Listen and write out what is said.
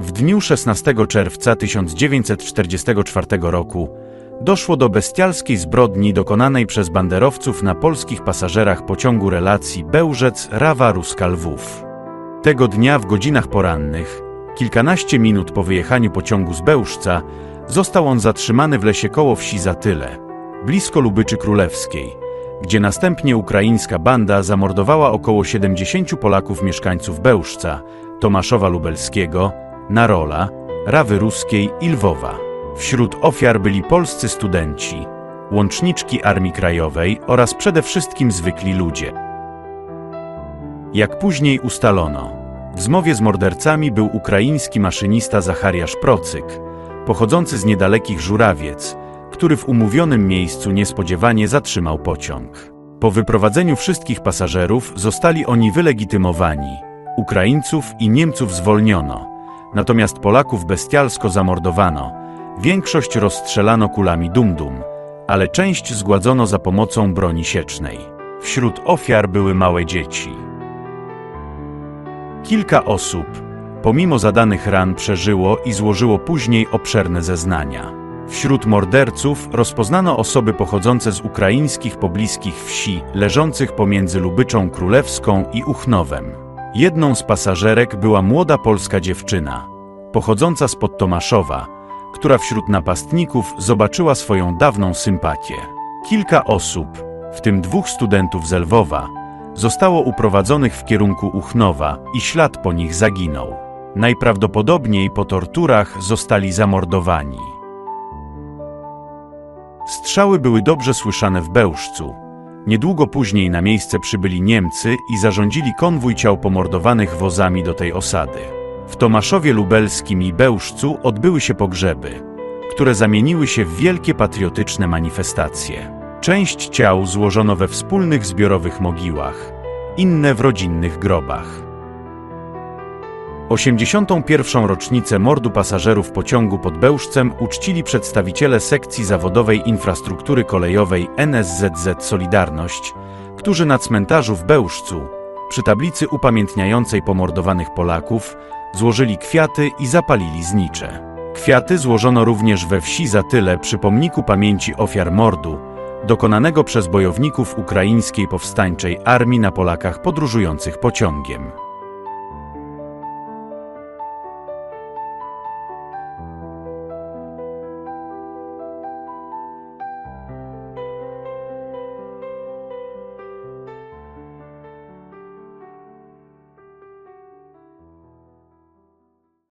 W dniu 16 czerwca 1944 roku doszło do bestialskiej zbrodni dokonanej przez banderowców na polskich pasażerach pociągu relacji Bełżec-Rawa-Ruska-Lwów. Tego dnia w godzinach porannych, kilkanaście minut po wyjechaniu pociągu z Bełżca, został on zatrzymany w lesie koło wsi Zatyle, blisko Lubyczy Królewskiej, gdzie następnie ukraińska banda zamordowała około 70 Polaków mieszkańców Bełżca, Tomaszowa Lubelskiego, Narola, Rawy Ruskiej i Lwowa. Wśród ofiar byli polscy studenci, łączniczki Armii Krajowej oraz przede wszystkim zwykli ludzie. Jak później ustalono, w zmowie z mordercami był ukraiński maszynista Zachariasz Procyk, pochodzący z niedalekich Żurawiec, który w umówionym miejscu niespodziewanie zatrzymał pociąg. Po wyprowadzeniu wszystkich pasażerów zostali oni wylegitymowani. Ukraińców i Niemców zwolniono, natomiast Polaków bestialsko zamordowano. Większość rozstrzelano kulami dum-dum, ale część zgładzono za pomocą broni siecznej. Wśród ofiar były małe dzieci. Kilka osób, pomimo zadanych ran, przeżyło i złożyło później obszerne zeznania. Wśród morderców rozpoznano osoby pochodzące z ukraińskich pobliskich wsi, leżących pomiędzy Lubyczą Królewską i Uchnowem. Jedną z pasażerek była młoda polska dziewczyna, pochodząca spod Tomaszowa, która wśród napastników zobaczyła swoją dawną sympatię. Kilka osób, w tym dwóch studentów z Lwowa, zostało uprowadzonych w kierunku Uchnowa i ślad po nich zaginął. Najprawdopodobniej po torturach zostali zamordowani. Strzały były dobrze słyszane w Bełżcu. Niedługo później na miejsce przybyli Niemcy i zarządzili konwój ciał pomordowanych wozami do tej osady. W Tomaszowie Lubelskim i Bełżcu odbyły się pogrzeby, które zamieniły się w wielkie patriotyczne manifestacje. Część ciał złożono we wspólnych zbiorowych mogiłach, inne w rodzinnych grobach. 81. rocznicę mordu pasażerów pociągu pod Bełżcem uczcili przedstawiciele sekcji zawodowej infrastruktury kolejowej NSZZ Solidarność, którzy na cmentarzu w Bełżcu, przy tablicy upamiętniającej pomordowanych Polaków, złożyli kwiaty i zapalili znicze. Kwiaty złożono również we wsi Zatyle przy pomniku pamięci ofiar mordu, dokonanego przez bojowników ukraińskiej powstańczej armii na Polakach podróżujących pociągiem.